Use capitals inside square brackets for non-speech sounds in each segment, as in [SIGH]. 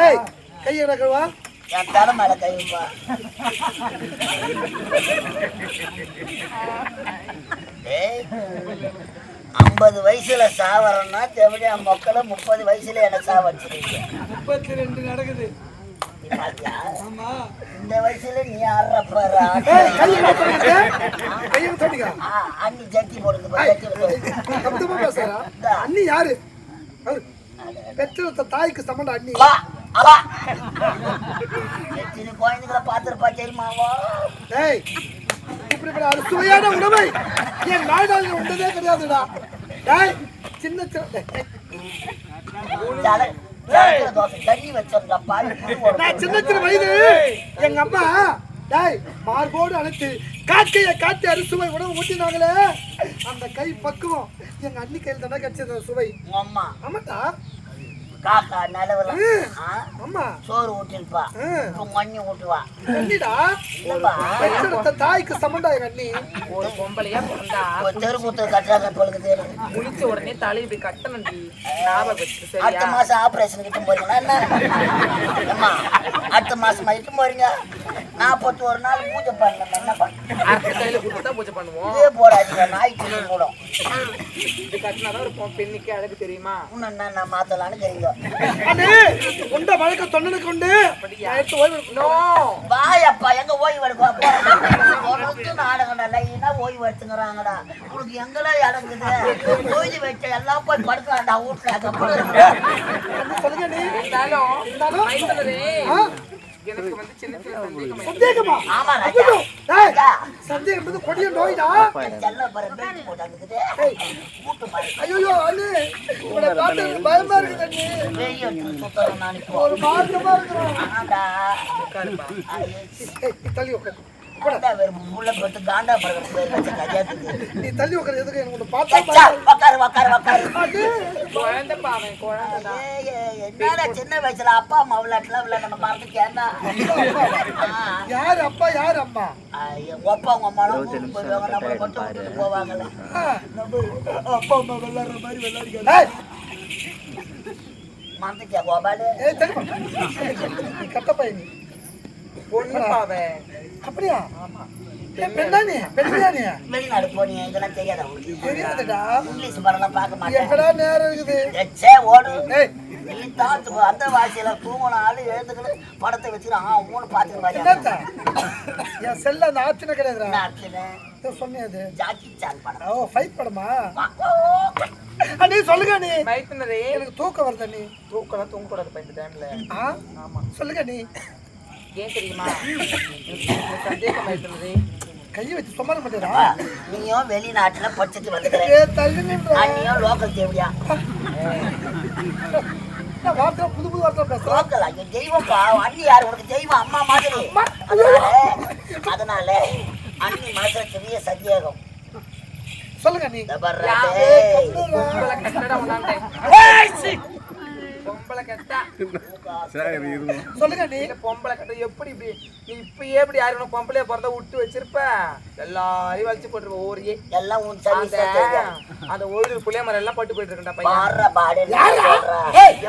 ஏய் கையை கழுவா என் தலை மேல கை வைப்பா. ஏய் ஐம்பது வயசுல சாவறேன்னா எப்படி என் மக்களை முப்பது வயசுல என்ன சாவடிச்சிருக்கீங்க? முப்பத்தி ரெண்டு நடக்குது. நீ பாத்தியா? ஆமா. இந்த வயசுல நீ ஆடுற பாரு ஏய் ஆட்டம். கையை கழுவுங்க கையை தட்டிக்க. ஆ, அண்ணி ஜட்டி போடுங்க அண்ணி யாரு. பெற்றெடுத்த தாய்க்கு சமண்ட அண்ணி. அவா. எத்தனை குழந்தைகளை பார்த்திருப்பா தெரியுமாவா ஏய் இப்படிப்பட்ட உணவை என் நாடாளில் உண்டதே கிடையாதுடா. ஏய் சின்ன சின்ன சின்ன சின்ன வயது. எங்க அம்மா டேய் மார்போடு அழைத்து காக்கைய காட்டி அரிசுவை உணவு ஊட்டினாங்களே. அந்த கை பக்குவம் எங்க அண்ணி கையில் தானே கிடைச்சது சுவை. அம்மா. ஆமாட்டா காக்கா நிலவுல சோறு ஊட்டிருப்பா மண்ணி ஊட்டுவா. தாய்க்கு சமண்டா எங்க அண்ணி? ஒரு பொம்பளையா பிறந்தா ஒரு தெருக்கூத்து கட்டுறாங்க பொழுது முழிச்ச உடனே தலையை இப்படி ஞாபகம் வச்சுக்க அடுத்த மாசம் ஆபரேஷன் கிட்ட போறீங்களா என்ன? அம்மா அடுத்த மாசம் இட்டு போறீங்க நாற்பத்தி ஒரு நாள் பூஜை பண்ணணும். என்ன பண்ண பூஜை பண்ணுவோம் இதே போடாதீங்க நாய்க்கு கூட. இது கட்டினாதான் ஒரு பொ- பெண்ணுக்கு அழகு தெரியுமா? இன்னும் என்ன நான் மாத்தலான்னு தெரியுங்க அண்ணே உண்ட வழக்க எடுக்கணும். நோ. வாயப்பா எங்க ஓய்வு எடுப்பா உனக்கு நாடகம்டா லைனா ஓய்வு எடுத்துக்கிறாங்கடா. உனக்கு எங்கடா இடங்குது ஓய்வு வச்ச எல்லாம் போய் படுக்கலாம்டா வீட்டுல. இருந்தாலும் ஆ? எனக்கு வந்து சின்ன சின்ன சந்தேகம் சந்தேகமா ஆமா ராஜா. டேய், சந்தேகம் என்பது கொடிய நோய்டா? செல்ல பாரு மூட்டு ஐயோ அண்ணே. பார்த்து பயமா சுத்தம் நான் இப்போ ஒரு மாற்றமா இருக்கிறோம். ஆண்டா உட்காருப்பா. தள்ளி உட்காரு. காண்டா வேறு புள்ள போட்டு காண்டா பழக்கம் பேர் வச்ச கல்யாணத்துக்கு நீ தள்ளி உட்காரு எதுக்கு எனக்கு பார்த்தா ஏய், ஏய், என்னடா சின்ன வயசுல அப்பா அம்மா விளையாட்டுல விளையாட நம்ம மறந்துட்டேன்டா [LAUGHS] யாரு அப்பா யாரு அம்மா? ஒப்பா உங்க அம்மாலாம் ஊருக்கு போயிடுவாங்க நம்மளை மட்டும் விட்டுட்டு போவாங்கல்ல. ஆ, நம்ம அப்பா அம்மா விளையாடுற மாதிரி விளையாடுங்க. மறந்துட்டியா கோபாலு? கட்ட பையன் அப்படியா? நீ நீ வெளிநாடு போனீங்க இதெல்லாம் தெரியாதா இங்கிலீஷ் படம்லாம் பார்க்க மாட்டேன். எங்கடா நேரம் இருக்குது? எச்சே ஓடு. ஏய். நீ தான் து- அந்த வாசியில தூங்கணும் ஆளு படத்தை வச்சுக்கலாம் ஆ மூணு பார்த்துக்கு என் செல்ல அந்த ஆப்ஷனே சொன்னேன் அது. ஜாக்கி சான் படம். ஓ ஃபைட் படமா? அண்ணி சொல்லுங்க நீ. எனக்கு தூக்கம் வருது அண்ணி தூக்கலாம் தூங்கக்கூடாதுப்பா இந்த டைம்ல ஆ? ஆமா. சொல்லுங்க நீ. ஏன் தெரியுமா? எனக்கு சந்தேகம் வயிற்றுனதே கையை வச்சு சும்மா மாட்டேடா நீயும் வெளிநாட்டுல படிச்சுட்டு வந்துக்கிற. ஏ தள்ளி நின்றா அண்ணியும் லோக்கல் தேவையா வார்த்தை புது புது வார்த்தை பேசுறா? லோக்கல் ஐயோ தெய்வம்ப்பா அண்ணி யாரு? உனக்கு தெய்வம் அம்மா மாதிரி. அதனால அதனால அண்ணி மனசுல பெரிய சந்தேகம். சொல்லுங்க நீ. பொம்பளை கட்டடா உண்டாண்டே பொம்பளை கட்டா சொல்லுங்க நீ. பொம்பளை கட்ட எப்படி இப்படி? நீ இப்பயே இப்படி யாரும் உனக்கு பொம்பளைய பிறந்தா விட்டு வச்சிருப்ப? எல்லாரையும் வலிச்சு போட்டுருப்ப ஓரியே எல்லாம் உன் அந்த ஒரு புளிய மரம் எல்லாம் பட்டு போயிட்டு இருக்கா பையன்.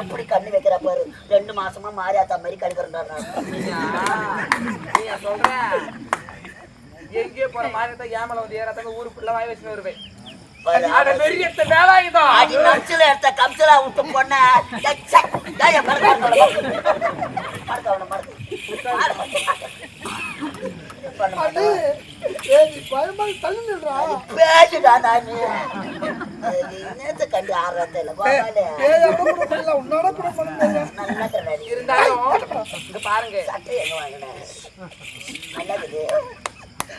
எப்படி கண்ணு வைக்கிற பாரு? ரெண்டு மாசமா மாரியாத்தா மாதிரி கடுக்கிறா நீயா? நீயா சொல்ற எங்கேயோ போற மாதிரி தான் ஏமல வந்து ஏறாத்தாங்க ஊரு ஃபுல்லா வாய் வச்சுன்னு வருவேன். அட நம்சில எடுத்த கம்சலா விட்டு பொண்ண பேசுடா நானு. நேத்து கண்டு ஆடுறத இல்ல பாருங்க சட்டை எங்க வாங்கினேன் நல்லது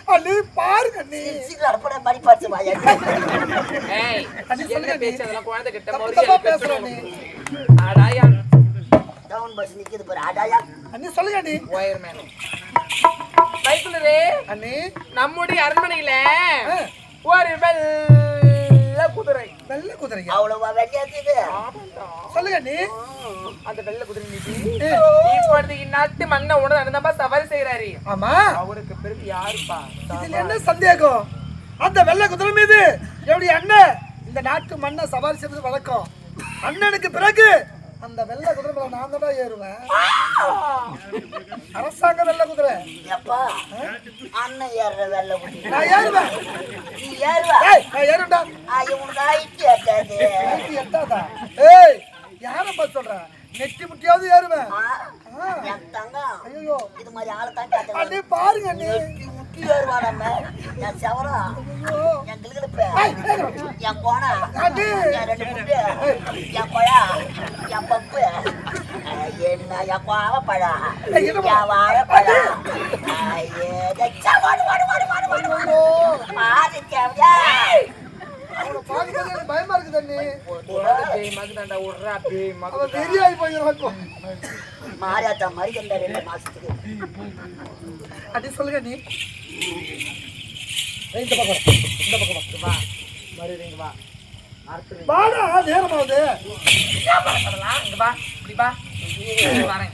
அண்ணி பாருங்க அண்ணி. சீக்கிரம் அடப்பட மாதிரி பார்த்து வாயா. ஏய் என்ன. பேச்சு அதெல்லாம் குழந்தை கிட்ட மறுபடியும் தப்பா பேசுற பேசுற நீ அடாயா. டவுன் பஸ் நிக்குது பாரு அடாயா. அண்ணி சொல்லுங்க அண்ணி. அண்ணி. நம்முடைய அரண்மனையில ஒரு வெள்ள குதிரை. வெள்ளை குதிரையா? அவ்வளவா ஆமாண்டா. சொல்லுங்க அண்ணி. அந்த வெள்ள குதிரை ஏ, இப்பொழுது இந்நாட்டு மன்ன உணவு நடந்தப்பா சவாரி செய்யறாரு ஆமா. அவருக்கு பிறகு யாருப்பா? இதுல என்ன சந்தேகம்? அந்த வெள்ளை குதிரை மீது எப்படி அண்ணன் இந்த நாட்டு மண்ணை சவாரி செய்வது வழக்கம். அண்ணனுக்கு பிறகு அந்த வெள்ளை குதிரை மேல நான் தான் ஏறுவேன். அரசாங்க வெள்ளை குதிரை. எப்பா அண்ணன் ஏறுற வெள்ள குட்டி நான் ஏறுவேன். நீ ஏறுவா? ஏய் நான் ஏறுடா ஆ, இவனுக்கு ஆயிட்டு எட்டாது. நைட்டு எட்டாதா? ஏய் யாரை பார்த்து சொல்ற? நெட்டி முட்டியாவது ஏறுவேன். தங்கம். ஐயோ இது மாதிரி ஆளை தான் அண்ணே பாருங்க அண்ணே. முட்டி ஏறுவா நம்ம. என் செவரா என் கிளுகிழப்பு. என் கோணா என் ரெண்டு முட்டு என் கொயா என் பப்பு. என்ன என் கோவப்பழம் என் வாழைப்பழம் ஐயோ மாறி தேவையா அவனை பார்க்கும்போது எனக்கு பயமா இருக்குது அண்ணே உனக்கு பேய் மகுதாண்டா விட்றா பேய் மகு அவன் வெறியாகி போயிடுவான் மாரியாத்தா மாதிரி இந்த ரெண்டு மாசத்துக்கு. அடி சொல்லுங்க நீ. இந்த பக்கம் வா. இந்த பக்கம் வா. வா மறுபடியும் வா. வாடா நேரமாவது இங்க வா இப்படி வா. வரேன்.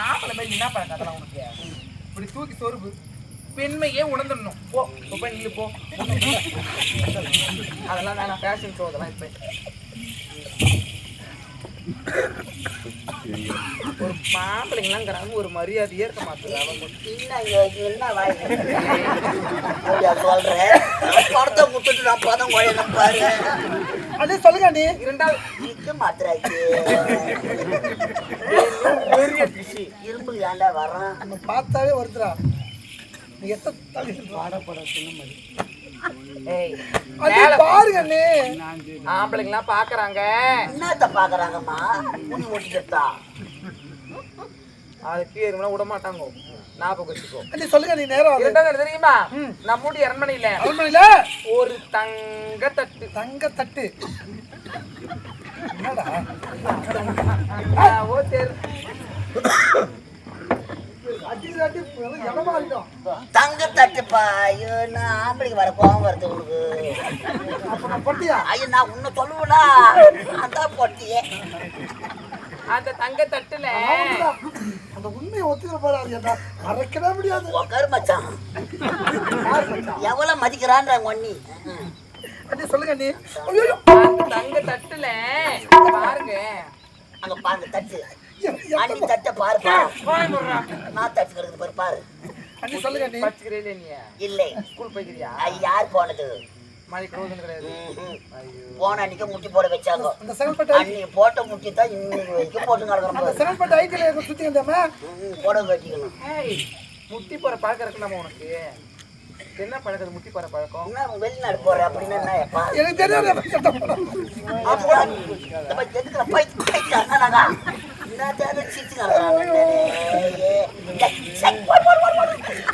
ஆம்பளை மாதிரி என்ன பண்ண உனக்கு. இப்படி தூக்கி சொருப்பு பெண்மையே உணர்ந்துடணும். போ இப்போ போய் நில்லு போ. அதெல்லாம் வேணாம் ஃபேஷன் ஷோ அதெல்லாம் இப்போ. ஒரு மாப்பிள்ளைங்களாங்கிறாங்க ஒரு மரியாதையே இருக்க மாட்டேங்குது. அவங்க என்ன இங்க என்ன வாய் அப்படியா சொல்றேன் படத்தை முட்டுட்டு நான் பதம் குழையணும் பாரு. அண்ணே சொல்லுங்க இரண்டாவது இருக்க மாத்திராச்சு பெரிய இரும்பு ஏன்டா வரான் நம்ம பார்த்தாவே வருதுடா ஆம்பளைங்களாம் பாக்குறாங்க. என்னத்த பாக்குறாங்கம்மா? முடி முட்டிக்கிட்டா? அது பேருமெல்லாம் விட மாட்டாங்க. ஞாபகம் வச்சுக்கோ அண்ணே சொல்லுங்க நீ நேரம் தெரியுமா? நம்முடைய அரண்மனையில அரண்மனையில? ஒரு தங்க தட்டு தங்க தட்டு என்னடா ஓ தெரு தங்க தட்டுப்பா ஐயோ நான் ஆம்பளைக்கு வர கோவம் வருது உனக்கு. அப்ப நான் பொட்டியா ஐயோ நான் உன்னை சொல்லுவேனா? அதான் பொட்டியே. அந்த தங்க தட்டுல அந்த உண்மையை ஒத்துக்கிற போறாது மறைக்கவே முடியாது உக்காரு மச்சான் எவ்வளவு மதிக்கிறான்றாங்க ஒன்னி சொல்லுங்க அந்த தங்க தட்டுல பாருங்க. அங்க பாருங்க தட்டு. அண்ணி தட்டை முடுறா. நான் கிடக்குது பாரு பாரு. அண்ணே சொல்லுங்க நீ. இல்லை. ஸ்கூல் போய்க்கிறியா? அது யார் போனது? போன அன்னைக்கு முட்டி போட வச்சாங்க. அன்னைக்கு போட்ட முட்டி தான் இன்னைக்கு வரைக்கும் போட்டு நடக்கிறோம் பாரு. சுத்தி. போட வச்சுக்கணும் முட்டி போற பழக்கம் இருக்கு நம்ம உனக்கு. என்ன பழக்கம் முட்டி போற பழக்கம்? என்ன வெளிநாடு போற அப்படின்னு என்ன எனக்கு தெரியாது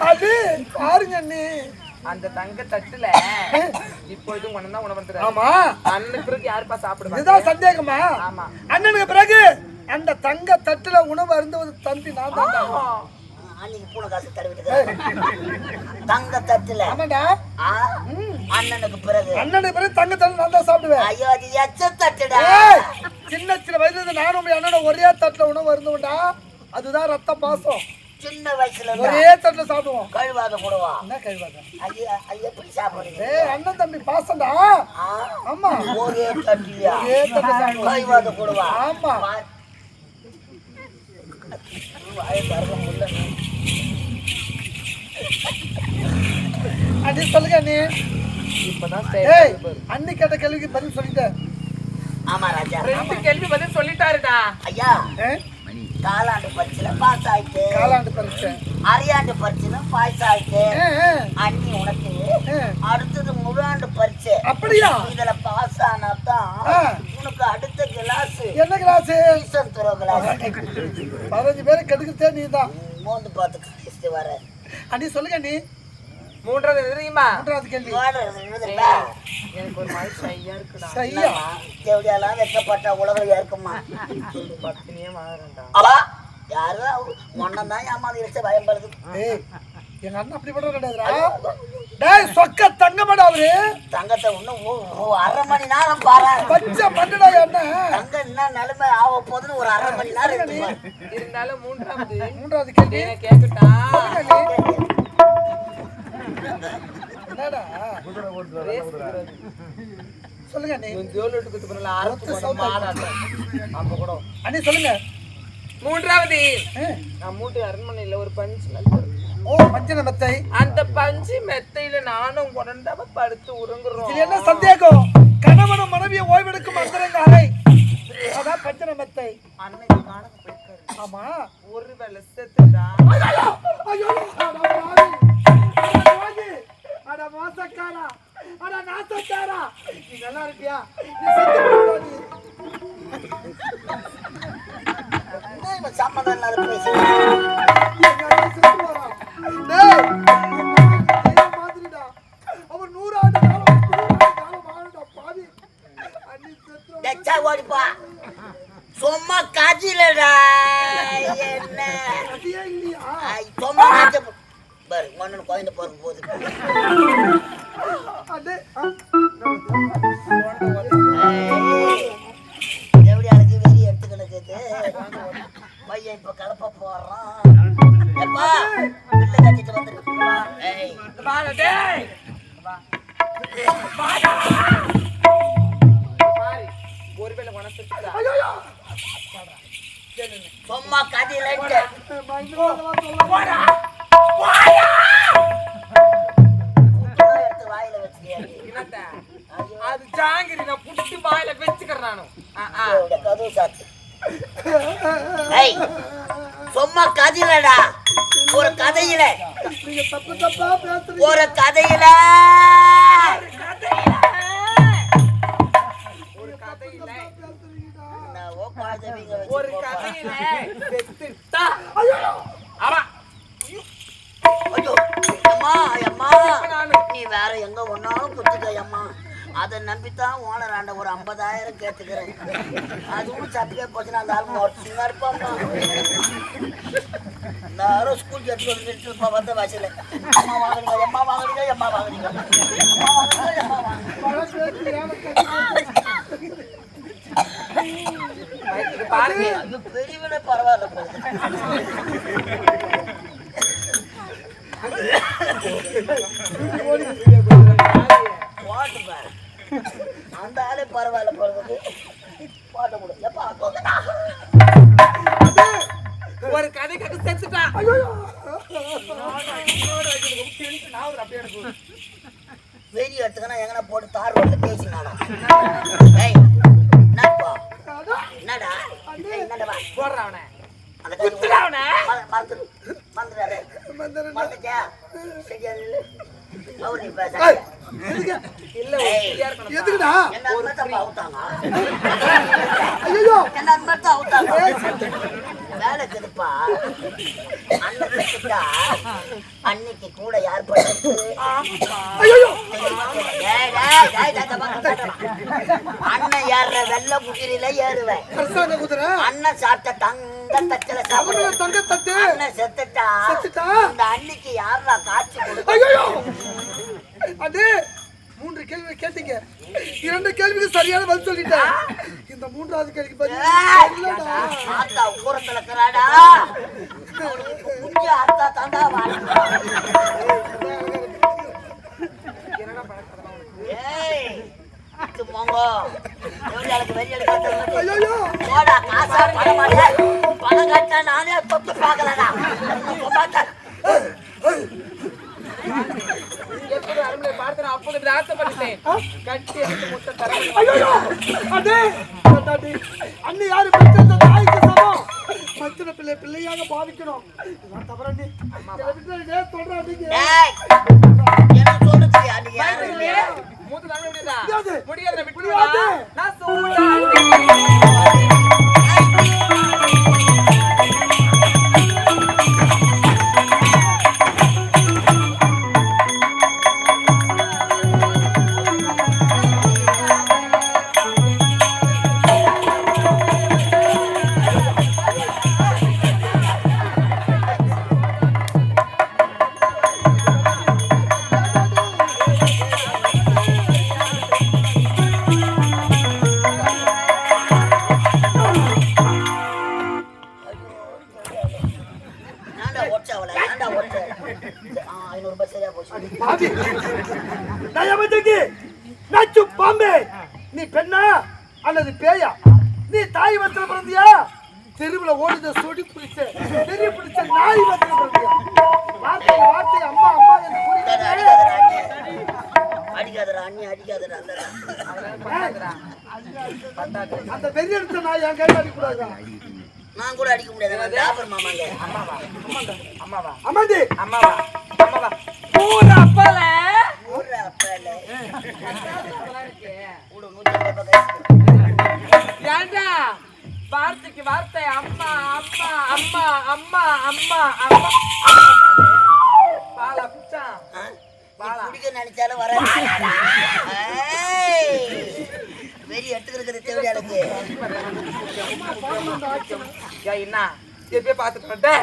அது பாருங்க அண்ணே. அந்த தங்க தட்டுல தான் உணவு தராங்க. ஆமா. அண்ணன் பிறகு யாருப்பா சாப்பிடுவாங்க? இதுதான் சந்தேகமா? ஆமா. அண்ணனுக்கு பிறகு அந்த தங்க தட்டுல உணவு அருந்துவது தம்பி நான் தான் அன்னைக்கு பூனை காசு தடவிட்டு தங்க தட்டுல. அண்ணனுக்கு பிறகு. அண்ணனுக்கு பிறகு தங்க தட்டு நான் தான் சாப்பிடுவேன். ஐயோ அது எச்ச தட்டுடா. சின்ன சின்ன வயசுல நானும் என் அண்ணனும் ஒரே தட்டுல உணவு அருந்துவோம்டா அதுதான் ரத்த பாசம். சின்ன வயசுல ஒரே தட்டுல சாப்பிடுவோம். கழுவாத கூடவா என்ன கைவாங்க ஐயா ஐயா எப்படி சாப்பிடுறீங்க ஏய் அண்ணன் தம்பி பாசம்டா. ஆமா. ஒரே தட்டுலையா? ஒரே தட்டுல கழுவாத கூடவா ஆமா. வாயை திறக்க முடியல. அண்ணி சொல்லுங்க அண்ணி. அண்ணி கேட்ட கேள்விக்கு பதில் சொல்லிட்டேன். ஆமா ராஜா ரெண்டு கேள்வி பதில் சொல்லிட்டாருடா. ஐயா? காலாண்டு பரீட்சையில பாஸ் ஆயிட்டு. காலாண்டு பரீட்சை அரையாண்டு பரீட்சையில பாஸ் ஆயிட்டு. அண்ணி உனக்கு. அடுத்தது முழாண்டு பரீட்சை அப்படியா? இதுல பாஸ் ஆனாதான் ஆ. உனக்கு அடுத்த கிளாஸ் என்ன கிளாஸ் டியூஷன் துறவு கிளாஸ் பதினஞ்சு பேரை கெடுக்கிறதே நீ தான் மோந்து பார்த்து வர. அண்ணி சொல்லுங்க அண்ணி. மூன்றாவது தெரியுமா? மூன்றாவது கேள்வி. எனக்கு ஒரு மாதிரி ஷையா இருக்குடா. சரியா தேவடியெல்லாம் வைக்கப்பட்ட உலகம் இருக்குமா? பத்தினியே மாறேன்டா அவா யாரும் முன்னதான் ஏமாந்து இருக்க பயன்படுது ஏய் எங்க அண்ணன் அப்படி பண்ற கிடையாதுடா டேய் சொக்க தங்கமாடா அவரு. தங்கத்தை இன்னும் அரை மணி நேரம் பாரு. பச்சை மண்டடா அண்ணன் தங்கம் என்ன நிலைமை? ஆக போகுதுன்னு ஒரு அரை மணி நேரம் இருக்கு இருந்தாலும் மூன்றாவது. மூன்றாவது கேள்வி. என்ன குதிரை. சொல்லுங்க அண்ணே இவன் ஜோல் எடுக்கிறது பண்ணல அறுத்து மாடாட்டம் அப்ப கூட. அண்ணே சொல்லுங்க. மூன்றாவது. நான் மூட்டு அரண்மனையில ஒரு பஞ்சு. ஓ மெத்தை அந்த பஞ்சு மெத்தையில நானும் குடண்டாம படுத்து உறங்குறோம். என்ன சந்தேகம்? கணவனும் மனைவியை ஓய்வெடுக்கும் அந்தரங்க அறை அதான் பஞ்சன மெத்தை அன்னைக்கு காண போயிருக்காரு. ஆமா. ஒரு வேலை செத்துட்டா? ஐயோ அட மோசக்காரா அட நாசக்காரா. நீ நல்லா இருக்கியா நீ செத்து போடாது என்ன இவன் டேய் அது ஜாங்கிரி நான் புட்டு வாயில வச்சுக்கிறேன்? நானும். கதவு சாத்து. ஏய் சும்மா கதையிலடா ஒரு கதையில. ஒரு கதையில. ஒரு கதையில. ஒரு கதையில அம்மா அம்மா. நீ வேற எங்க ஒன்னாலும் குத்திக்க அம்மா. அதை நம்பித்தான் ஓனர் ஆண்ட ஒரு ஐம்பதாயிரம் கேட்டுக்கிறேன். அதுவும் சப்பிக்கே போச்சுன்னா அந்த ஆள் மொத்தமா இருப்பாம்மா. எல்லாரும் ஸ்கூல் கேட்டு சொல்லிட்டு இருப்பா வந்த வாசல அம்மா வாங்குறீங்க அம்மா வாங்குறீங்க அம்மா வாங்குறீங்க. பெரியவனே பரவாயில்ல போகுது பாட்டு பாரு அந்த ஆளே பரவாயில்ல போறது பாட்ட முடியும். ஒரு கதை கட்டு செத்துட்டா. எதுக்குடா? அந்த ஐயோ என்ன அந்த அவுத்தாங்க. வேலை இருக்குதுப்பா அண்ணன் செத்துட்டா அன்னைக்கு கூட யார் அண்ணன் ஏறுற வெள்ள குதிரையில ஏறுவேன். அண்ணன் சாப்பிட்ட தங்க தச்சல சாப்பிடுவேன் தங்க தட்டு அண்ணன் செத்துட்டா. செத்துட்டா? இந்த அன்னைக்கு யாரா காட்சி கொடுக்க? அடே மூன்று கேள்வி கேட்டீங்க. இரண்டு கேள்விக்கு சரியான பதில் சொல்லிட்டேன். இந்த மூன்றாவது கேள்விக்கு பதில் இல்லடா ஆத்தா ஊரத்துல இருக்கிறாடா? குஞ்சு ஆத்தா தாண்டா என்னடா பழக்கம் ஏய் இது மோங்கோ. எவ்வளவு வெறி எடுக்கிறது ஐயோ போடா காசா பணம் மாட்டே பணம் கட்டினா நானே தொட்டு பார்க்கலடா. பார்த்தா இப்படி ஆசைப்பட்டுட்டேன் கட்டி எடுத்து முட்டை தர ஐயோ அடே! அடே அண்ணி யாரு பெற்ற தாய்க்கு சமம். மச்சன பிள்ளை பிள்ளையாக பாவிக்கணும். நான் தவறண்டி விட்டு சொல்றேன் நீங்க டேய் எனக்கு சொல்லுறியா நீ யாரு? இல்லையா மூத்து தாங்க முடியாதா. நான் சூடாண்டி வார்த்தைக்கு வார்த்தை அம்மா அம்மா அம்மா அம்மா அம்மா அம்மா. பாலா பிச்சான்? நீ குடிக்க நினைச்சாலும் ஏய்! வெறி எடுத்துக்கிறது தேவையா எனக்கு ஏய் என்ன எப்பயே பார்த்துட்டு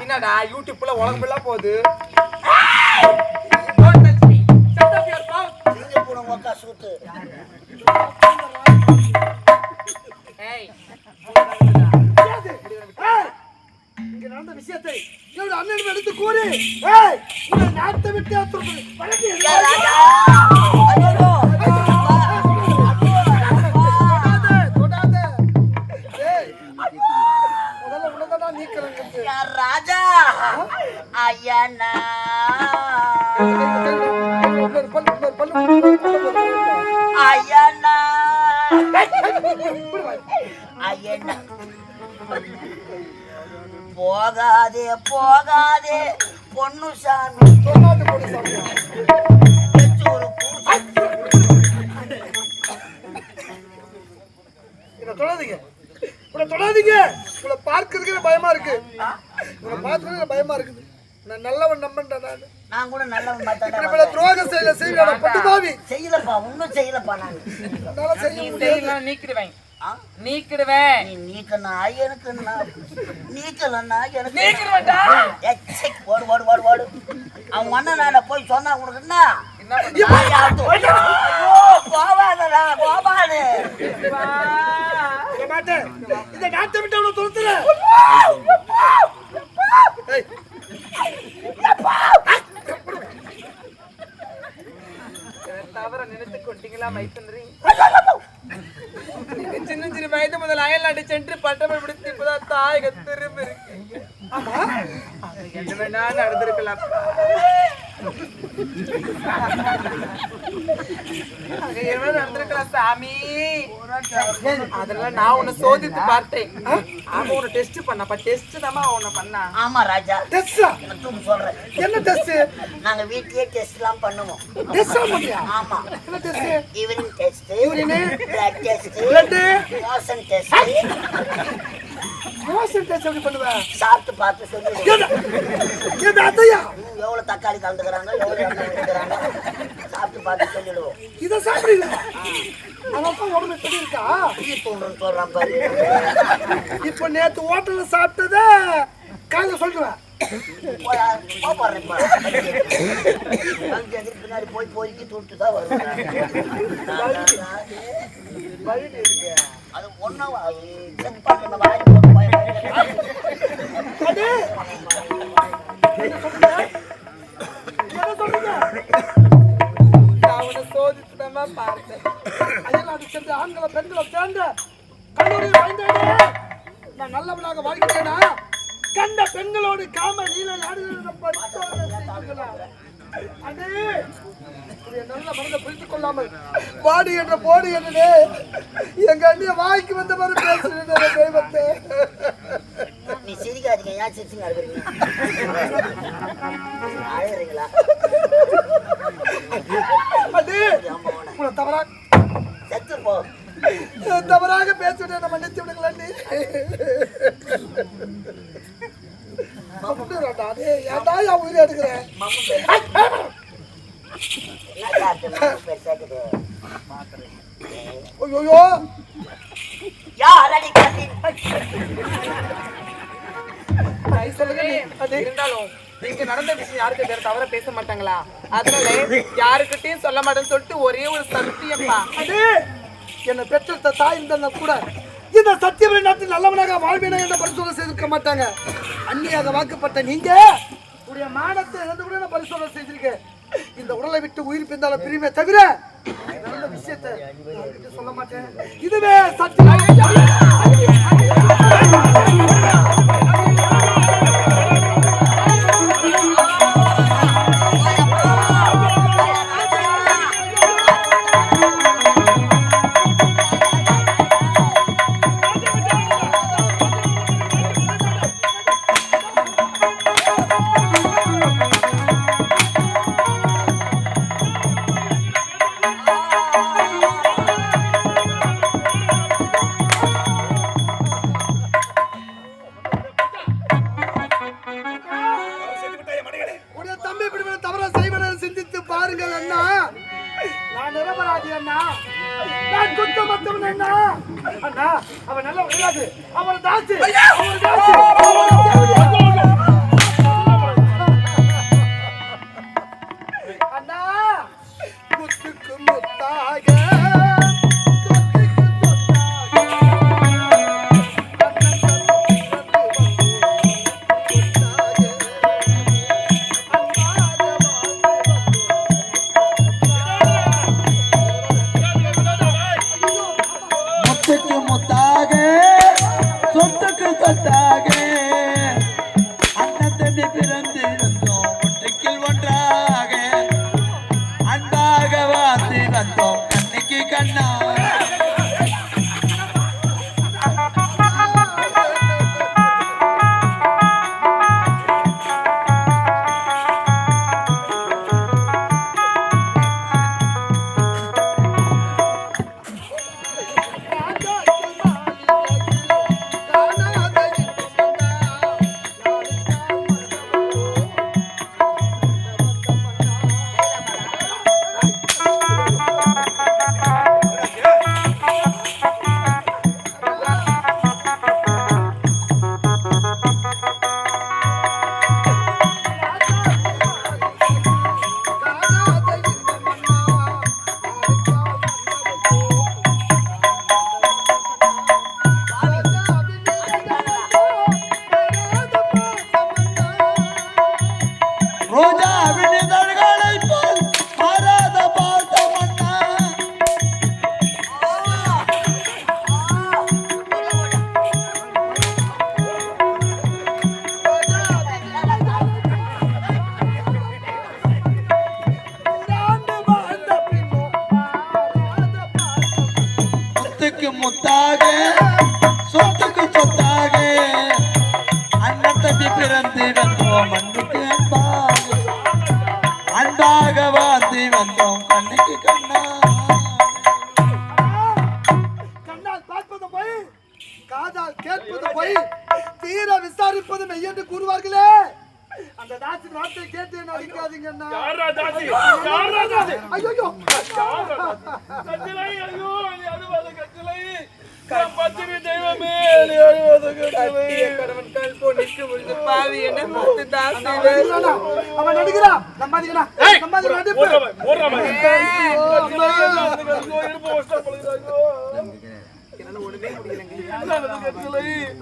என்னடா யூடியூப்ல உலகமெல்லாம் போகுது. Don't நடந்த விஷயத்தை என்னோட அண்ணன் எடுத்து கூறி உன்னை நாட்டை விட்டு ராஜா! ஐயோ தொடாதே, தொடாதே. போகாதே போகாதே. பொண்ணு சாமி. ஒரு தொடாதீங்க. உன்னை தொடாதீங்க. உன்னை பார்க்கறதுக்கு எனக்கு பயமா இருக்கு. உன்னை பார்க்கறதுக்கு எனக்கு பயமா இருக்குது. நான் நல்லவன் நம்பன்டா நான். நான் கூட நல்லவன் பார்த்தாடா துரோகம் செய்யல செய்யல பட்டு பாவி செய்யலப்பா ஒன்றும் செய்யலப்பா நான். என்னால செய்ய செய்யலாம் நீக்கிடுவேன்? நீக்கிடுவேன் நீ நீக்கனா எனக்கு நீக்கலன்னா எனக்கு நீக்கிடுவேன்டா. ஓடு ஓடு ஓடு ஓடு. அவன் அண்ணன் நான் போய் சொன்னா உனக்கு என்ன? கோபாலடா கோபாலு. இந்த நாட்டை விட்டு அவனை துரத்துற. தவற நினைத்து நீங்க சின்ன சின்ன வயது முதல் அயல்நாட்டு சென்று பட்டம் பிடித்து இப்பதான் தாயக திரும்ப வேணா நடந்திருக்கலாம்? நடந்திருக்கலாம் சாமி? அதெல்லாம் நான் உன்னை சோதித்து பார்த்தேன். ஆமா உன்னை டெஸ்ட் பண்ணப்பா டெஸ்ட் தாமா உன்னை பண்ணா. ஆமா ராஜா. டெஸ்டா சொல்றேன். என்ன டெஸ்ட் நாங்க வீட்லயே டெஸ்ட் எல்லாம் பண்ணுவோம். டெஸ்டா ஆமா. என்ன டெஸ்ட்? Blood motion test. மோசம் டெஸ்ட் எப்படி பண்ணுவ? சாப்பிட்டு பார்த்து ஏடா, ஏடா அத்தையா. எவ்வளவு தக்காளி கலந்துக்கிறாங்க எவ்வளவு எண்ணெய் ஊத்துக்கிறாங்க சாப்பிட்டு பார்த்து சொல்லிடுவோம். இத சாப்பிடுங்க அதனால உடம்பு எப்படி இருக்கா? தூண்டுன்னு சொல்றான் பாரு. இப்போ நேத்து ஹோட்டல்ல சாப்பிட்டத காலைல சொல்லுவேன் பின்னாடி போய் பொறுக்கி துட்டு தான் வருவேன் அது ஒன்றும் செக் பண்ண வாங்கி போட்டு போய் அடே என்ன சொல்றீங்க என்ன சொல்றீங்க நான் உன்னை சோதித்து தான் பார்த்தேன் அயல்நாடு சென்று ஆண்களை பெண்களை சேர்ந்த கல்லூரி வாய்ந்தேனே நான் நல்லவனாக வாழ்கிறேனா கண்ட பெண்களோடு காம நீல நாடுகளில் புரிந்து கொள்ளாமல் பாடி என்ற போடு என்றே எங்க அண்ணிய வாய்க்கு வந்த மாதிரி பேசுறேன் தெய்வத்தை. நீ சிரிக்காதீங்க ஏன் சிரிச்சுங்க அழுறீங்களா அடே உங்களை தவறா செத்து போ. தவறாக பேசுறேன் நம்ம மன்னித்து விடுங்களா நீ ஏன்டா என் உயிரை எடுக்கிறேன் என்ன ஐயோ யாரடி சொல்லுங்க இருந்தாலும் இங்க நடந்த விஷயம் யாருக்கு வேற தவற பேச மாட்டாங்களா அதனால யாருக்கிட்டையும் சொல்ல மாட்டேன்னு சொல்லிட்டு ஒரே ஒரு சத்தியம்ப்பா. அடே, என்னை தாய் இருந்தா கூட இந்த சத்தியவரை நாட்டில் நல்லவனாக வாழ்வேன என்ற பரிசோதனை செய்திருக்க மாட்டாங்க. அந்நியாக வாக்குப்பட்ட நீங்க உடைய மானத்தை இழந்து கூட நான் பரிசோதனை செய்திருக்கேன். இந்த உடலை விட்டு உயிர் பிந்தால பிரிமே தவிர நடந்த விஷயத்தை சொல்ல மாட்டேன். இதுவே சத்தியம் தம்பி பிறந்து வந்தோம்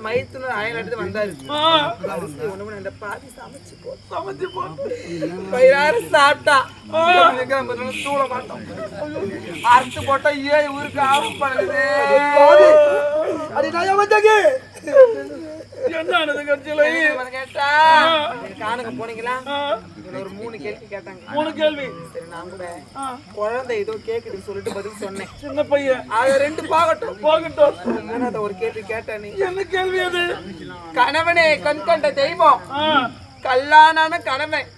மைத்துனர் அயல் எடுத்து வந்தாரு. ஆ, ஒண்ணு அந்த பாதி சமைச்சு போ சமைச்சு சாப்பிட்டா. தூள மாட்டோம் அறுத்து போட்டா ஏன் ஊருக்கு ஆஃப் பண்ணுது. அடி நான் கேட்டா? காணுங்க போனீங்களா? ஒரு மூணு கேள்வி கேட்டாங்க. மூணு கேள்வி. சரி நான் கூட குழந்தை ஏதோ கேக்குதுன்னு சொல்லிட்டு பதில் சொன்னேன். சின்ன பையன். அது ரெண்டு பாகட்டும். போகட்டும். மூணாவது ஒரு கேள்வி கேட்ட நீ என்ன கேள்வி அது? கணவனே கண் கண்ட தெய்வம். ஆ, கல்லானான கணவன்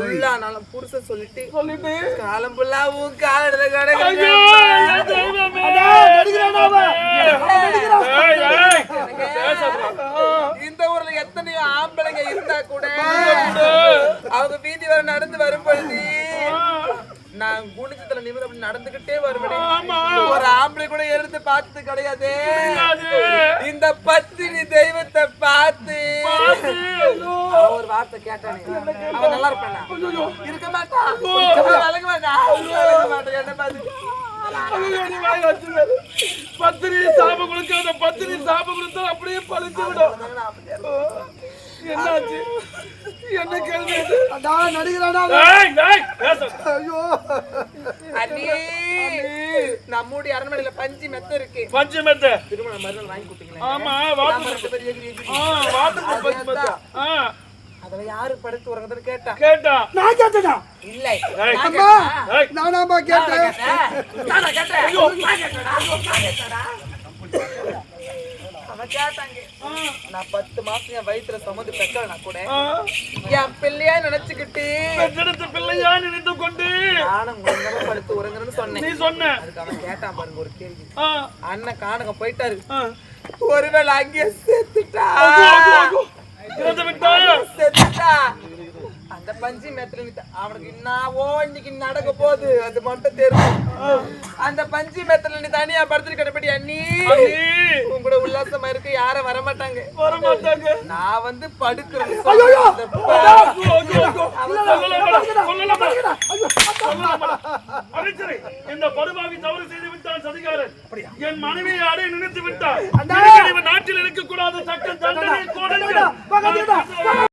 உள்ளானாலும் புருஷன் சொல்லிட்டு சொல்லிட்டு காலம் காலத்துல ஏய், ஏய், பேசாதடா. இந்த ஊர்ல எத்தனையோ ஆம்பளைங்க இருந்தா கூட அவங்க வீதி வர நடந்து வரும் பொழுது நான் குனிச்சத்துல நிமிடம் அப்படி நடந்துகிட்டே வருவேன். ஒரு ஆம்பளை கூட எடுத்து பார்த்தது கிடையாது. இந்த பத்தினி தெய்வத்தை பார்த்து வார்த்தை கேட்டானே அவன் நல்லா இருப்பானா இருக்க மாட்டான். விளங்க மாட்டான் என்ன பார்த்து. பத்தினி சாபம் கொடுக்காத. பத்தினி சாபம் கொடுத்தா அப்படியே பழிச்சு விடும். என்னாச்சு? என்ன கேள்வி நடிகராடா ஏய் ஏய் பேச. ஐயோ. நம்முடைய அரண்மனையில பஞ்சு மெத்த இருக்கு. பஞ்சு மெத்த. திருமண மறுநாள் வாங்கி கொடுத்தீங்களா. ஆமா வாட்டர் வாட்டர் பஞ்சு மெத்த. ஆ. அதுல யாரு படுத்து உறங்குதுன்னு கேட்டா? கேட்டா. நான் கேட்டேனா? இல்லை. அம்மா நானாமா கேட்டேன்? நானா கேட்டேன்? நான் கேட்டேனா? நான் கேட்டேனா? அவன் கேட்டாங்க. நான் பத்து மாசம் என் வயித்துல சுமந்து பெற்றனா கூட? என் பிள்ளையா நினைச்சுக்கிட்டு. பிள்ளையா நினைத்து கொண்டு. நானும் படுத்து உறங்குறேன்னு சொன்னேன். நீ சொன்ன. அதுக்கு அவன் கேட்டான் பாருங்க ஒரு கேள்வி. அண்ணன் காணகம் போயிட்டாரு. ஒருவேளை அங்கேயே செத்துட்டா இறந்து விட்டாயா செத்துட்டா அந்த பஞ்சு மேத்துல நித்த அவனுக்கு என்னவோ இன்னைக்கு நடக்க போகுது. அது மட்டும் தெரியும். அந்த பஞ்சு மேத்துல நீ தனியா படுத்துருக்கபடி அண்ணி. கூட உல்லாசமா இருக்கு யாரும் வர மாட்டாங்க வர மாட்டாங்க நான் வந்து படுக்கிறேன். இந்த படுபாவி தவறு செய்து விட்டான் சதிகாரன். என் மனைவியை அடைய நினைத்து விட்டான். நாட்டில் இருக்கக்கூடாது தக்க தண்டனை